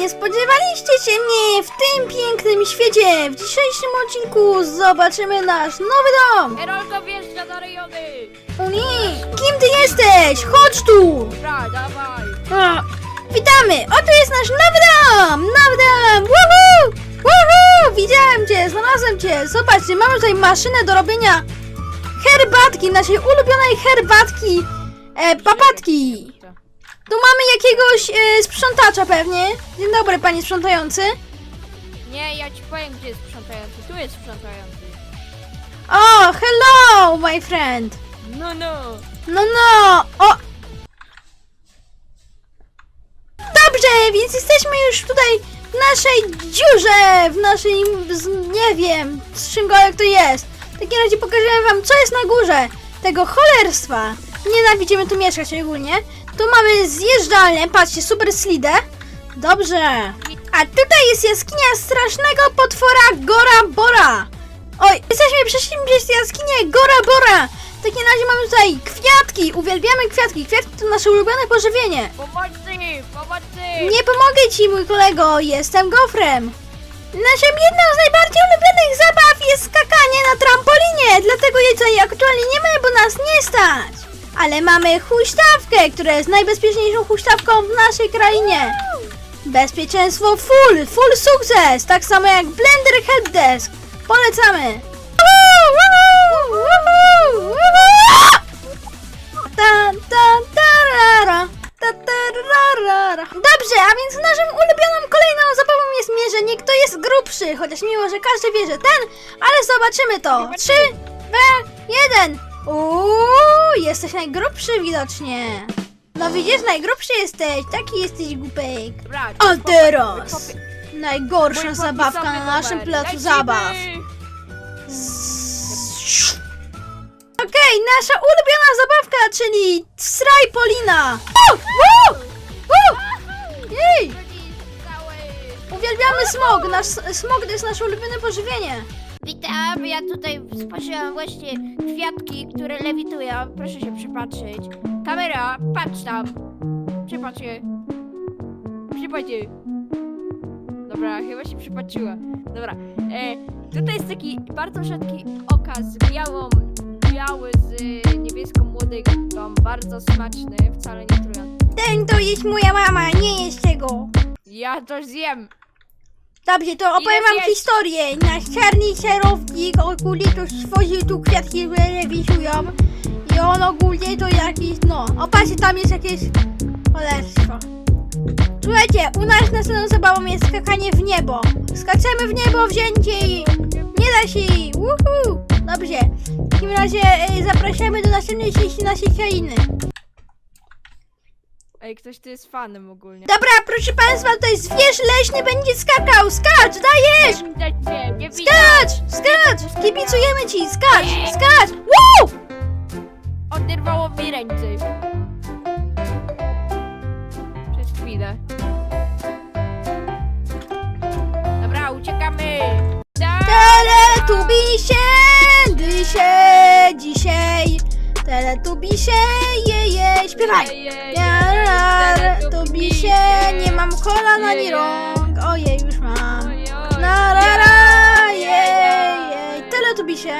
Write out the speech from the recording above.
nie spodziewaliście się mnie w tym pięknym świecie. W dzisiejszym odcinku zobaczymy nasz nowy dom. Herolko wjeżdża do rejony! O nie, kim ty jesteś? Chodź tu. Dobra, dawaj! A, witamy, oto jest nasz nowy dom. Nowy dom, woohoo, woohoo. Widziałem cię, znalazłem cię. Zobaczcie, mamy tutaj maszynę do robienia herbatki, naszej ulubionej herbatki, e, papatki. Tu mamy jakiegoś e, sprzątacza pewnie. Dzień dobry, panie sprzątający. Nie, ja ci powiem, gdzie jest sprzątający. Tu jest sprzątający. O, hello, my friend. No, no! No, no, o. Dobrze, więc jesteśmy już tutaj w naszej dziurze, w naszej, z- nie wiem, z czymkolwiek to jest. W takim razie pokażemy wam, co jest na górze tego cholerstwa. Nienawidzimy tu mieszkać ogólnie. Tu mamy zjeżdżalnię, patrzcie, super slidę. Dobrze. A tutaj jest jaskinia strasznego potwora Gora Bora. Oj, jesteśmy przeszli przez jaskinię Gora Bora. W takim razie mamy tutaj kwiatki. Uwielbiamy kwiatki. Kwiatki to nasze ulubione pożywienie. Pomocy! Pomocy! Nie pomogę ci, mój kolego. Jestem gofrem. Naszą jedną z najbardziej ulubionych zabaw jest skakanie na trampolinie. Dlatego jej tutaj aktualnie nie mamy, bo nas nie stać. Ale mamy huśtawkę, która jest najbezpieczniejszą huśtawką w naszej krainie. Bezpieczeństwo full, full sukces, tak samo jak Blender Helpdesk. Polecamy. Dobrze, a więc naszą ulubioną kolejną zabawą jest mierzenie, kto jest grubszy. Chociaż miło, że każdy wie, że ten, ale zobaczymy to. Trzy, dwa, jeden. Uuu, jesteś najgrubszy widocznie. No widzisz, najgrubszy jesteś, taki jesteś głupek. A teraz najgorsza zabawka na naszym placu zabaw. Okej, nasza ulubiona zabawka, czyli Sraj Polina. Uwielbiamy smog. Nasz smog to jest nasze ulubione pożywienie. Witam, ja tutaj spożyłam właśnie kwiatki, które lewitują. Proszę się przypatrzeć. Kamera, patrz tam. Przypatrz się. Przypatrz się. Dobra, chyba się przypatrzyła. Dobra, e, tutaj jest taki bardzo rzadki okaz białą, biały z e, niebieską młodygą. Bardzo smaczny, wcale nie trujący. Ten to jest moja mama, nie jest tego. Ja to zjem. Dobrze, to opowiem wam historię. Nasz czarny czarownik ogólnie to stworzył tu kwiatki, które lewitują. I on ogólnie to jakiś, no, opatrzcie, tam jest jakieś cholerstwo. Słuchajcie, u nas następną zabawą jest skakanie w niebo. Skaczemy w niebo wzięcie i nie da się. Uhu. Dobrze, w takim razie e, zapraszamy do następnej części naszej krainy. Ej, ktoś tu jest fanem ogólnie. Dobra, proszę państwa, tutaj zwierz leśny będzie skakał. Skacz, dajesz! Nie widać mnie, nie widać. Skacz! Skacz! Kibicujemy ci! Skacz! Skacz! Woo! Oderwało mi ręce. Przez chwilę. Dobra, uciekamy. Tak! Teletubisie! Dysie! Dzisiaj! Teletubisie! Jeje! Śpiewaj! Teletubisie! Nie mam kolan ani rąk! Ojej, już mam! Narara! Jej! Teletubisie!